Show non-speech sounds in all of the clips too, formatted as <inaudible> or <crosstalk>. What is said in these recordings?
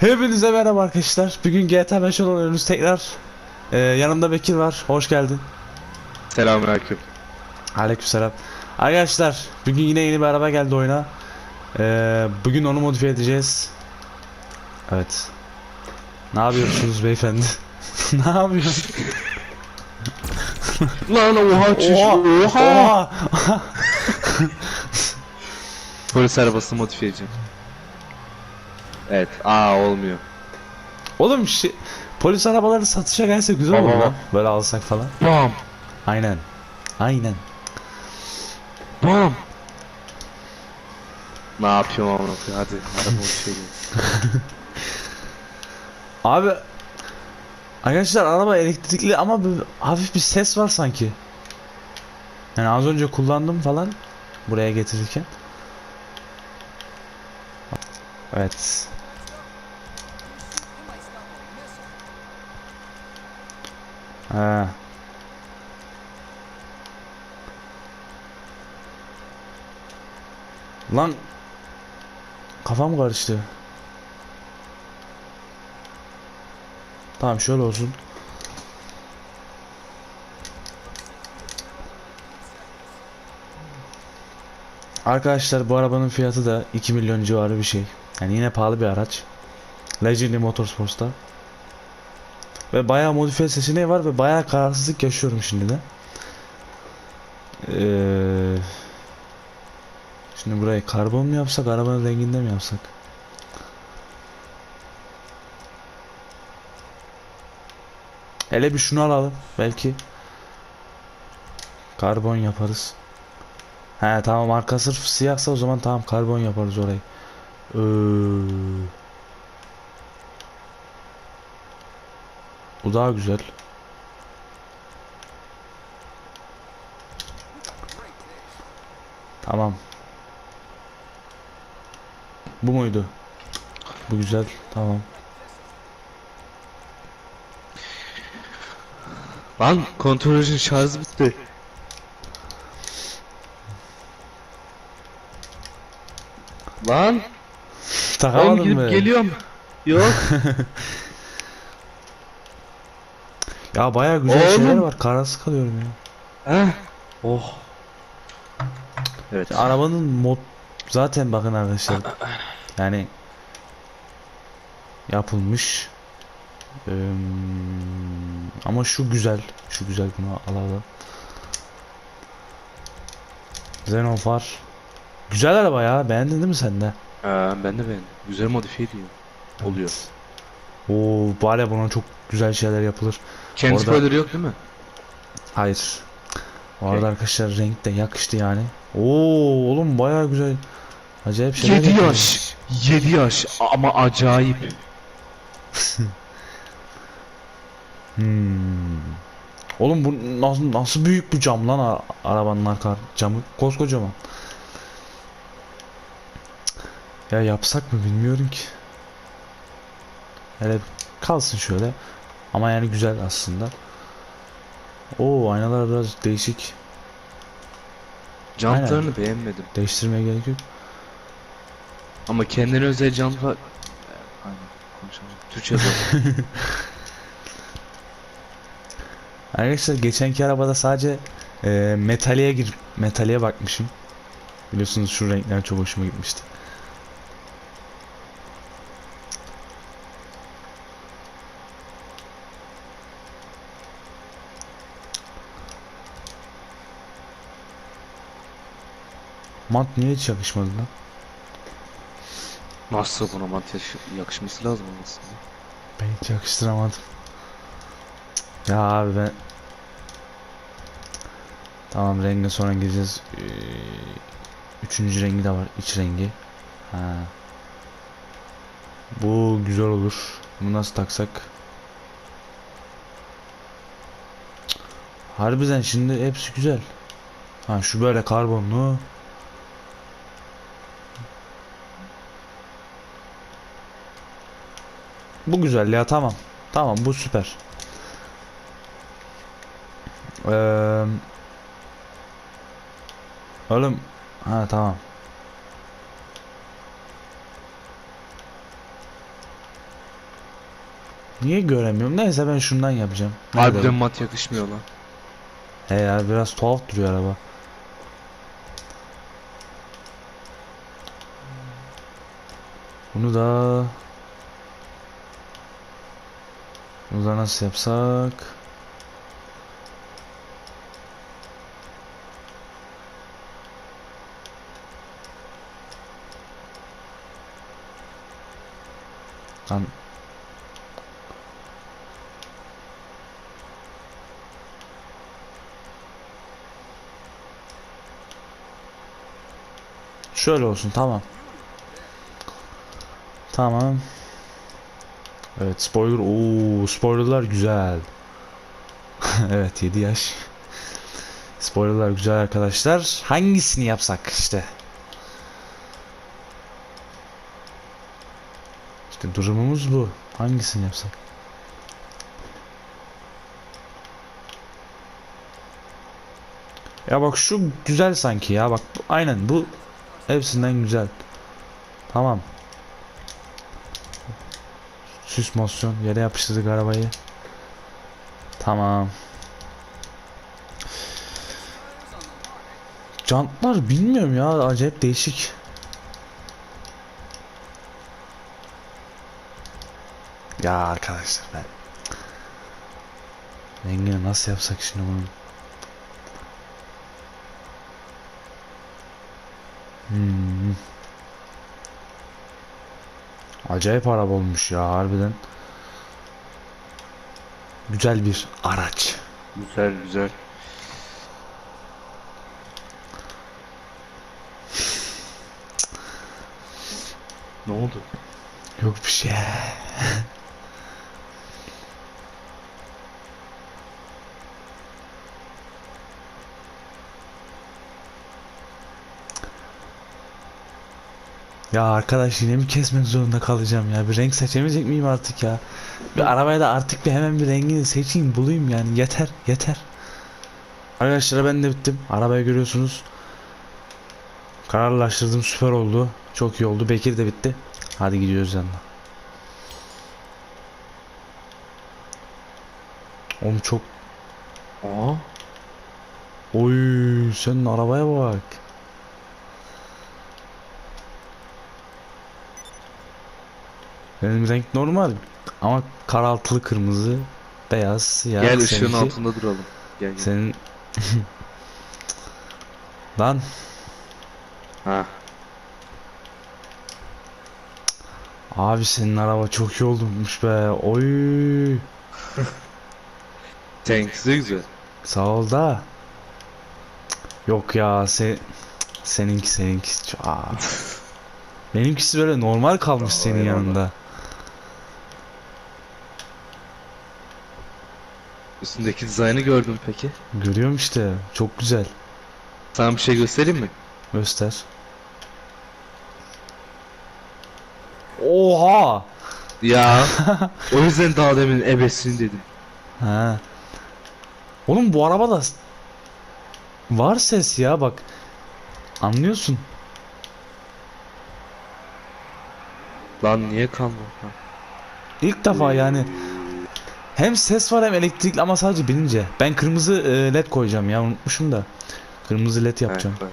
Hepinize merhaba arkadaşlar. Bugün GTA 5 oynuyoruz tekrar. Ee, yanımda Bekir var. Hoş geldin. Selamünaleyküm. Aleykümselam. Arkadaşlar bugün yine yeni bir araba geldi oyuna. Ee, bugün onu modifiye edeceğiz. Evet. Ne yapıyorsunuz beyefendi? <laughs> ne yapıyorsun? Lan oha çüş. Oha! Oha! Polis arabasını modifiye edeceğim. Evet. Aa olmuyor. Oğlum şey, polis arabaları satışa gelse güzel olur Baba. lan. Böyle alsak falan. Bam. Aynen. Aynen. Bam. Ne yapıyorum amına koyayım? Hadi araba edelim. <laughs> Abi Arkadaşlar araba elektrikli ama bir, hafif bir ses var sanki. Yani az önce kullandım falan buraya getirirken. Evet. Ha. Lan kafam karıştı. Tamam şöyle olsun. Arkadaşlar bu arabanın fiyatı da 2 milyon civarı bir şey. Yani yine pahalı bir araç. Legendary Motorsports'ta. Ve bayağı modifiye seçeneği var ve bayağı kararsızlık yaşıyorum şimdi de. Ee, şimdi burayı karbon mu yapsak, arabanın renginde mi yapsak? Hele bir şunu alalım. Belki karbon yaparız. He tamam arka sırf siyahsa o zaman tamam karbon yaparız orayı. Ee, bu daha güzel. Tamam. Bu muydu? Bu güzel. Tamam. Lan kontrolcünün şarjı bitti. Lan ben Takamadın gidip geliyorum. Yok. <laughs> Ya bayağı güzel şeyler Oğlum. var. Kararsız kalıyorum ya. Heh. Oh. Evet. Arabanın mod zaten bakın arkadaşlar. Yani yapılmış. Eee, ama şu güzel. Şu güzel bunu alalım. Xenon far. Güzel araba ya. Beğendin değil mi sen de? Aa, ben de beğendim. Güzel modifiye ediyor. Oluyor. Oo, bari buna çok güzel şeyler yapılır. Kendi Orada- spoiler'ı yok değil mi? Hayır. Bu arada Okey. arkadaşlar renk de yakıştı yani. Oo oğlum bayağı güzel. Acayip şeyler 7 yapılmış. yaş. 7 yaş ama acayip. <laughs> Hmm. Oğlum bu nasıl, nasıl büyük bir cam lan arabanın arka camı koskocaman. Ya yapsak mı bilmiyorum ki. Hele kalsın şöyle. Ama yani güzel aslında. Oo aynalar biraz değişik. Jantlarını beğenmedim. Değiştirmeye gerek yok. Ama kendine özel jant var. Aynen. Türkçe zor. <laughs> Arkadaşlar geçenki arabada sadece e, metaliye gir metaliye bakmışım. Biliyorsunuz şu renkler çok hoşuma gitmişti. Mat niye hiç yakışmadı lan? Nasıl buna makyaj yakışması lazım aslında. Ben hiç yakıştıramadım. Ya abi ben... Tamam renge sonra gireceğiz. Ee, üçüncü rengi de var. iç rengi. Ha. Bu güzel olur. Bunu nasıl taksak? Harbiden şimdi hepsi güzel. Ha şu böyle karbonlu. Bu güzel ya tamam. Tamam bu süper. Eee Oğlum ha tamam. Niye göremiyorum? Neyse ben şundan yapacağım. Ne Harbiden mat yakışmıyor lan. He ya biraz tuhaf duruyor araba. Bunu da Bunu da nasıl yapsak? Lan Şöyle olsun tamam. Tamam. Evet spoiler. Oo spoilerlar güzel. <laughs> evet 7 yaş. Spoilerlar güzel arkadaşlar. Hangisini yapsak işte. İşte durumumuz bu. Hangisini yapsak? Ya bak şu güzel sanki ya bak aynen bu hepsinden güzel. Tamam. Süsmasyon yere yapıştırdık arabayı. Tamam. Jantlar bilmiyorum ya acayip değişik. Ya arkadaşlar ben Rengini nasıl yapsak şimdi bunu? Hmm. Acayip araba olmuş ya harbiden. Güzel bir araç. Güzel güzel. ne oldu? Yok bir şey. <laughs> Ya arkadaş yine mi kesmek zorunda kalacağım ya? Bir renk seçemeyecek miyim artık ya? Bir arabaya da artık bir hemen bir rengini seçeyim bulayım yani yeter yeter. Arkadaşlar ben de bittim. Arabayı görüyorsunuz. Kararlaştırdım süper oldu. Çok iyi oldu. Bekir de bitti. Hadi gidiyoruz yanına. Oğlum çok Aa. Oy senin arabaya bak. Benim renk normal ama karaltılı kırmızı, beyaz, siyah. Gel ışığın seninki- altında duralım. Gel gel. Senin Lan Ha. abi senin araba çok iyi olmuş be. Oy. De güzel. Sağ ol da. Yok ya se seninki seninki. Aa. <laughs> Benimkisi böyle normal kalmış Aa, senin yanında. Üstündeki dizaynı gördün peki. Görüyorum işte. Çok güzel. Sana bir şey göstereyim mi? Göster. Oha! Ya. <laughs> o yüzden daha demin ebesin dedim. Ha. Oğlum bu arabada var ses ya bak. Anlıyorsun. Lan niye kalma? Ha. İlk defa yani hem ses var hem elektrikli ama sadece binince. Ben kırmızı e, led koyacağım ya unutmuşum da. Kırmızı led yapacağım. Evet,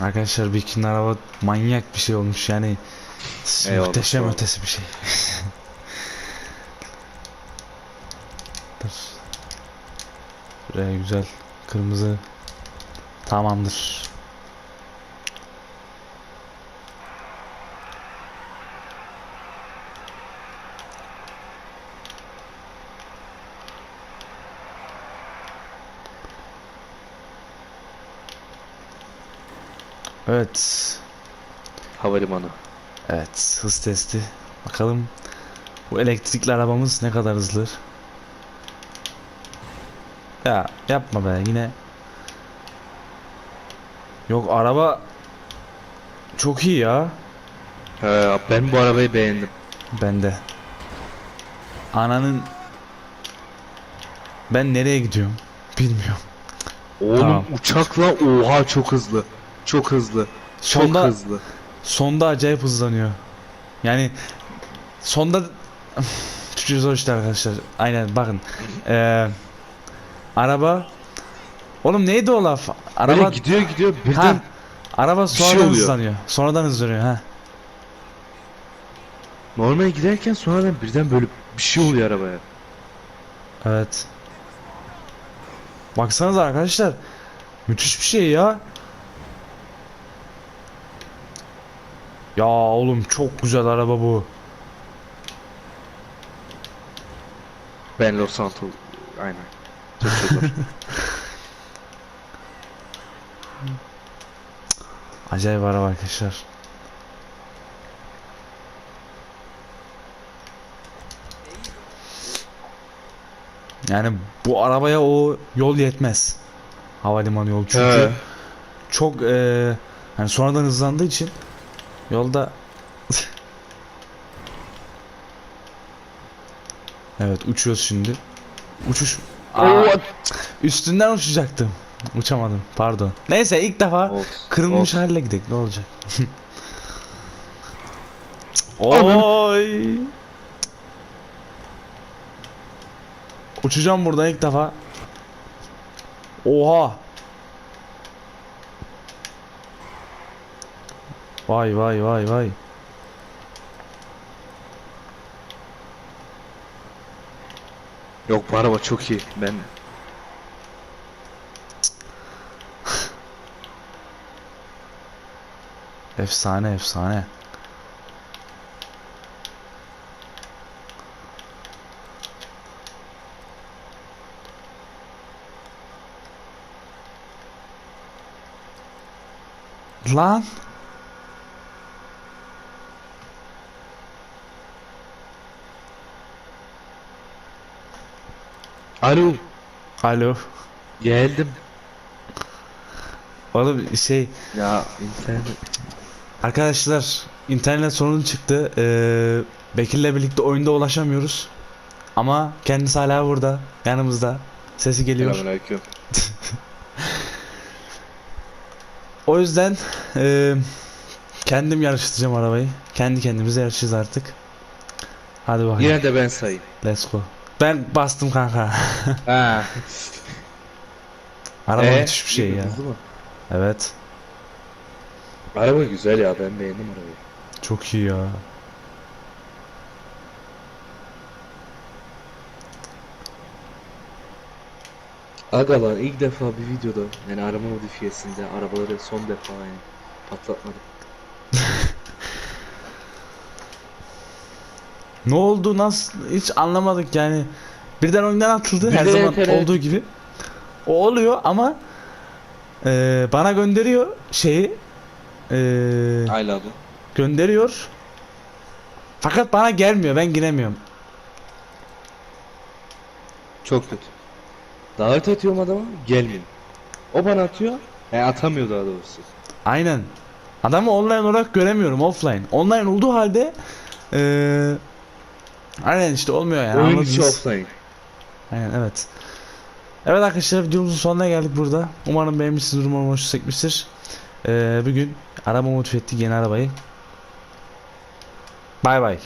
Arkadaşlar Vicky'nin araba manyak bir şey olmuş yani. Eyvallah, muhteşem sağ ol. ötesi bir şey. Dur. Güzel kırmızı tamamdır. Evet. Havalimanı. Evet, hız testi. Bakalım bu elektrikli arabamız ne kadar hızlı. Ya yapma be yine. Yok araba çok iyi ya. He, ben bu arabayı beğendim. Bende. Ananın ben nereye gidiyorum bilmiyorum. Oğlum Tamam. uçakla oha çok hızlı. Çok hızlı. Çok Sonda hızlı. sonda acayip hızlanıyor. Yani sonda <laughs> Türkçe zor işte arkadaşlar. Aynen bakın. Ee, araba Oğlum neydi o laf? Böyle Araba gidiyor gidiyor birden ha, araba şey sonradan oluyor. hızlanıyor. Sonradan hızlanıyor ha. normal giderken sonradan birden böyle bir şey oluyor arabaya. Evet. Baksanıza arkadaşlar. Müthiş bir şey ya. Ya oğlum çok güzel araba bu. Ben Los Santos aynen. <laughs> Acayip araba arkadaşlar. Yani bu arabaya o yol yetmez. Havalimanı yolu çünkü He. çok eee hani sonradan hızlandığı için yolda Evet uçuyoruz şimdi. Uçuş Aa, üstünden uçacaktım. Uçamadım. Pardon. Neyse ilk defa Olsun, Kırılmış olsun. haline gidelim ne olacak? <laughs> Oy. Uçacağım buradan ilk defa. Oha. Vay vay vay vay. Yok bu araba çok iyi. Ben Efsane efsane. Lan. Alo. Alo. Geldim. Oğlum şey Ya internet. Arkadaşlar internet sorunu çıktı. Ee, Bekir'le birlikte oyunda ulaşamıyoruz. Ama kendisi hala burada. Yanımızda. Sesi geliyor. Selamünaleyküm. <laughs> O yüzden ee, kendim yarıştıracağım arabayı. Kendi kendimize yarışacağız artık. Hadi bakalım. Yine de ben sayayım. Let's go. Ben bastım kanka. Ha. <laughs> Araba Ee, müthiş bir şey ya. Evet. Araba güzel ya ben beğendim arabayı. Çok iyi ya. Aga lan ilk defa bir videoda yani araba modifiyesinde arabaları son defa yani patlatmadım. <laughs> Ne oldu nasıl hiç anlamadık yani. Birden oyundan atıldı her de zaman tele- olduğu gibi. O oluyor ama eee, bana gönderiyor şeyi eee, Ayla abi. gönderiyor. Fakat bana gelmiyor ben giremiyorum. Çok kötü. Davet atıyorum adama gelmiyor. O bana atıyor. Yani atamıyor daha doğrusu. Aynen. Adamı online olarak göremiyorum offline. Online olduğu halde eee aynen işte olmuyor yani. Oyun içi offline. Aynen evet. Evet arkadaşlar videomuzun sonuna geldik burada. Umarım beğenmişsiniz, umarım hoşunuza gitmiştir. Ee, bugün araba modifiye ettik yeni arabayı. Bay bay.